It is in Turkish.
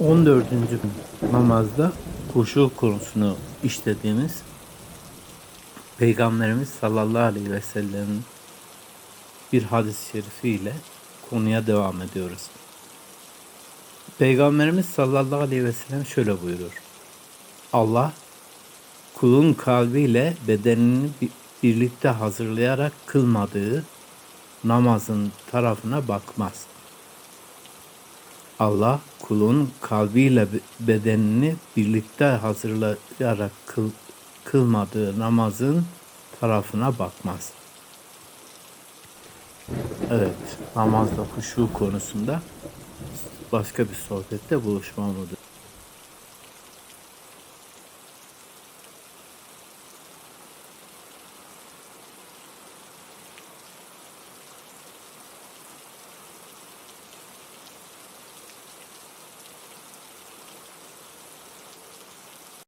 14. gün namazda huşu konusunu işlediğimiz Peygamberimiz sallallahu aleyhi ve sellem'in bir hadis-i şerifiyle konuya devam ediyoruz. Peygamberimiz sallallahu aleyhi ve sellem şöyle buyurur. Allah kulun kalbiyle bedenini bi- birlikte hazırlayarak kılmadığı namazın tarafına bakmaz. Allah kulun kalbiyle be- bedenini birlikte hazırlayarak kıl, kılmadığı namazın tarafına bakmaz. Evet, namazda huşu konusunda başka bir sohbette buluşmamıdır.